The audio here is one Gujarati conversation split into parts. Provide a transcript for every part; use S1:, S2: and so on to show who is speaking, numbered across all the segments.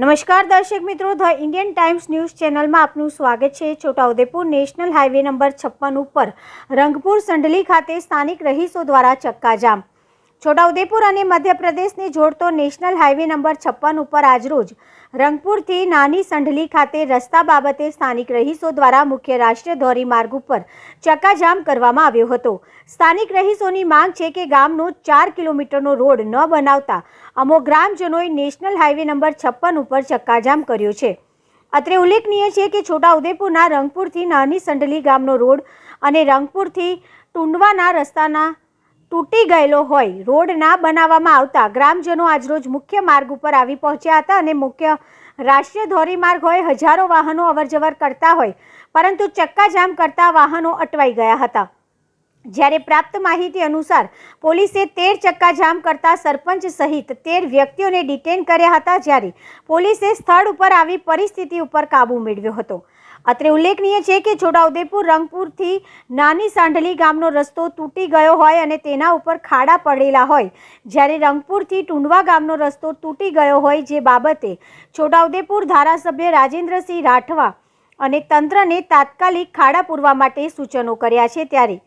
S1: નમસ્કાર દર્શક મિત્રો, ધ ઇન્ડિયન ટાઈમ્સ ન્યૂઝ ચેનલમાં આપનું સ્વાગત છે. છોટાઉદેપુર નેશનલ હાઈવે નંબર છપ્પન ઉપર રંગપુર સંડલી ખાતે સ્થાનિક રહીશો દ્વારા ચક્કાજામ. છોટાઉદેપુર અને મધ્યપ્રદેશને જોડતો નેશનલ હાઈવે નંબર છપ્પન ઉપર આજરોજ રંગપુરથી નાની સંઢલી ખાતે રસ્તા બાબતે સ્થાનિક રહીશો દ્વારા મુખ્ય રાષ્ટ્રીય ધોરીમાર્ગ ઉપર ચક્કાજામ કરવામાં આવ્યો હતો. સ્થાનિક રહીશોની માંગ છે કે ગામનો ચાર કિલોમીટરનો રોડ ન બનાવતા અમો ગ્રામજનોએ નેશનલ હાઈવે નંબર છપ્પન ઉપર ચક્કાજામ કર્યો છે. અત્રે ઉલ્લેખનીય છે કે છોટાઉદેપુરના રંગપુરથી નાની સંઢલી ગામનો રોડ અને રંગપુરથી ટુંડવાના રસ્તાના તૂટી ગયેલો હોય, રોડ ના બનાવવામાં આવતા, ગ્રામજનો આજરોજ મુખ્ય માર્ગ ઉપર આવી પહોંચ્યા હતા અને મુખ્ય રાષ્ટ્રીય ધોરીમાર્ગ હોય, હજારો વાહનો અવરજવર કરતા હોય, પરંતુ ચક્કાજામ કરતા વાહનો અટવાઈ ગયા હતા. જ્યારે પ્રાપ્ત માહિતી અનુસાર, પોલીસે તેર ચક્કાજામ કરતા સરપંચ સહિત તેર વ્યક્તિઓને ડિટેન કર્યા હતા, જ્યારે પોલીસે સ્થળ ઉપર આવી પરિસ્થિતિ ઉપર કાબૂ મેળવ્યો હતો. અત્રે ઉલ્લેખનીય છે કે છોટાઉદેપુર રંગપુરથી નાની સાંઢલી ગામનો રસ્તો તૂટી ગયો હોય અને તેના ઉપર ખાડા પડેલા હોય. જ્યારે રંગપુરથી ટુંડવા ગામનો રસ્તો તૂટી ગયો હોય જે બાબતે છોટાઉદેપુર ધારાસભ્ય રાજેન્દ્રસિંહ રાઠવા અને તંત્રને તાત્કાલિક ખાડા પૂરવા માટે સૂચનો કર્યા છે ત્યારે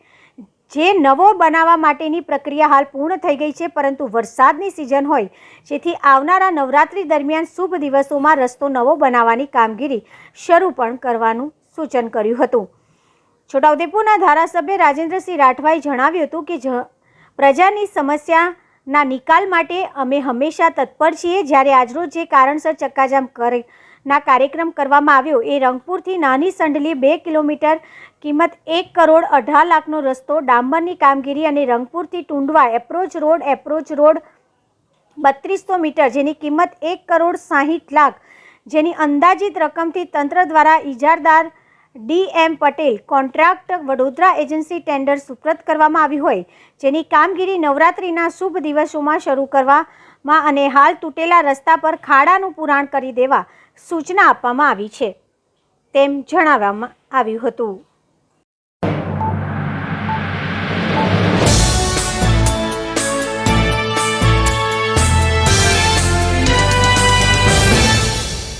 S1: જે નવો બનાવવા માટેની પ્રક્રિયા હાલ પૂર્ણ થઈ ગઈ છે, પરંતુ વરસાદની સિઝન હોય, જેથી આવનારા નવરાત્રી દરમિયાન શુભ દિવસોમાં રસ્તો નવો બનાવવાની કામગીરી શરૂ પણ કરવાનું સૂચન કર્યું હતું. છોટાઉદેપુરના ધારાસભ્ય રાજેન્દ્રસિંહ રાઠવાએ જણાવ્યું હતું કે પ્રજાની સમસ્યાના નિકાલ માટે અમે હંમેશા તત્પર છીએ. જ્યારે આજરોજ જે કારણસર ચક્કાજામ કરે, ના કાર્યક્રમ કરવામાં આવ્યો, એ રંગપુરથી નાની સંડલી બે કિલોમીટર, કિંમત એક કરોડ અઢાર લાખનો રસ્તો ડાંબરની કામગીરી અને રંગપુરથી Tundva approach road approach road બત્રીસો metre, જેની કિંમત એક કરોડ સાહીઠ લાખ, જેની અંદાજિત રકમથી તંત્ર દ્વારા ઇજારદાર D M Patel contract Vadodara agency tender સુપ્રત કરવામાં આવી હોય, જેની કામગીરી નવરાત્રિના શુભ દિવસોમાં શરૂ કરવામાં અને હાલ તૂટેલા રસ્તા પર ખાડાનું પુરાણ કરી દેવા સૂચના આપવામાં આવી છે. તેમ જણાવવામાં આવ્યું હતું.